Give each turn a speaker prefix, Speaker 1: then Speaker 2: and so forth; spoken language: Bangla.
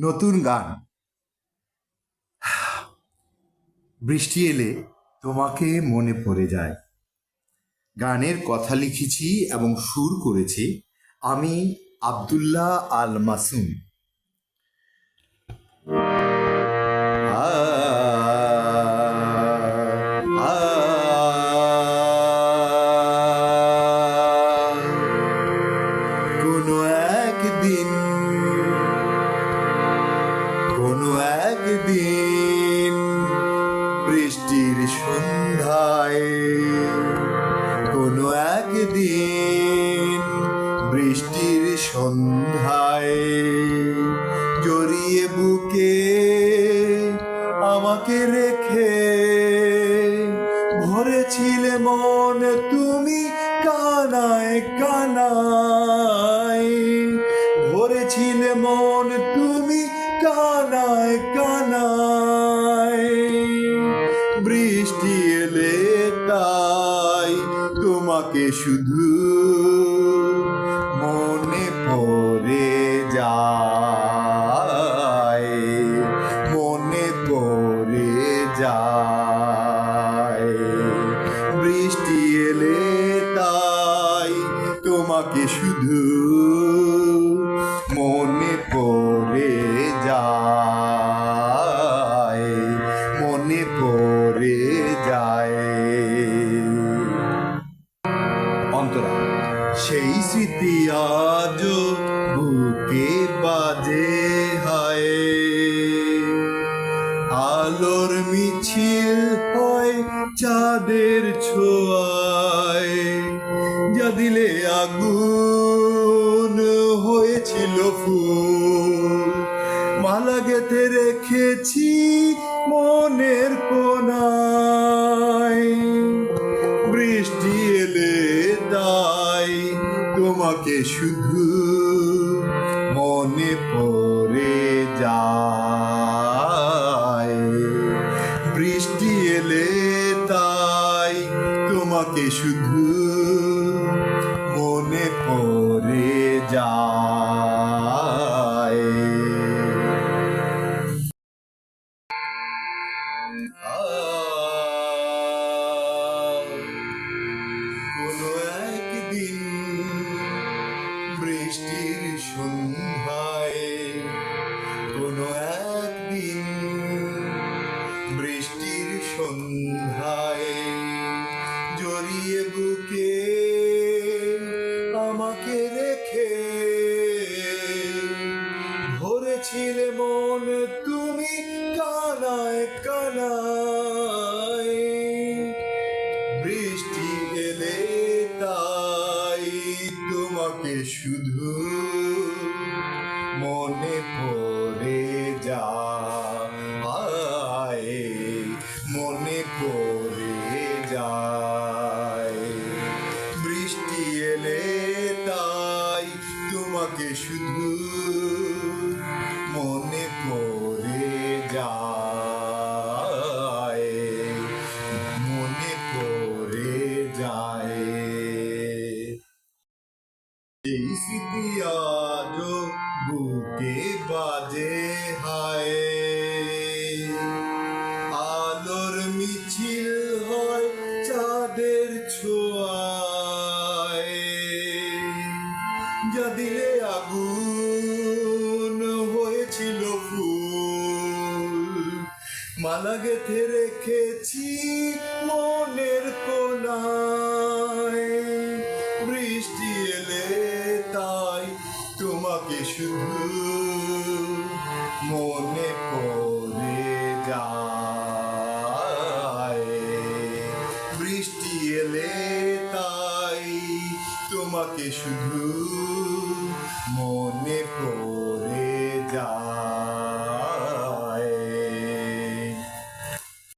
Speaker 1: নতুন গান। বৃষ্টি এলে তোমাকে মনে পড়ে যায়। গানের কথা লিখেছি এবং সুর করেছি আমি আবদুল্লাহ আল মাসুম। বৃষ্টির সন্ধ্যায়, কোনো একদিন বৃষ্টির সন্ধ্যায় জড়িয়ে বুকে আমাকে রেখে ভরেছিলে মন তুমি কানায় কানায়, ভরেছিলে মন তুমি কানায় কানায়। তোমাকে শুধু মনে পড়ে যায়, মনে পড়ে যায়। বৃষ্টি এলে তাই তোমাকে শুধু মনে পড়ে যায়, মনে পড়ে যায়। সেই স্মৃতি আজ বুকে বাজে হায়। আলোর মিছিল হয় চাঁদের ছোঁয়ায়। যা দিলে আগুন হয়েছিল ফুল, মালা গেথে রেখেছি এলে তাই তোমাকে শুধু মনে পড়ে যায়। বৃষ্টি এলে তাই তোমাকে শুধু মনে পড়ে যায়। কোনো সন্ধ্যায় কোনো একদিন বৃষ্টির সন্ধ্যায় বুকে ভরেছিলে মন তুমি কানায় কানায়। বৃষ্টি এলে তাই তোমাকে শুধু তোমাকে শুধু মনে পড়ে যায়, মনে পড়ে যায়। এই স্মৃতি বুকে বাজে হায়। আলোর মিছিল হয় চাঁদের ছোঁয়ায় মালা গেথে রেখেছি মনের কোনায় বৃষ্টি এলে তাই তোমাকে শুধু মনে পড়ে যায়। বৃষ্টি এলে তাই তোমাকে শুধু মনে পড়ে যায়।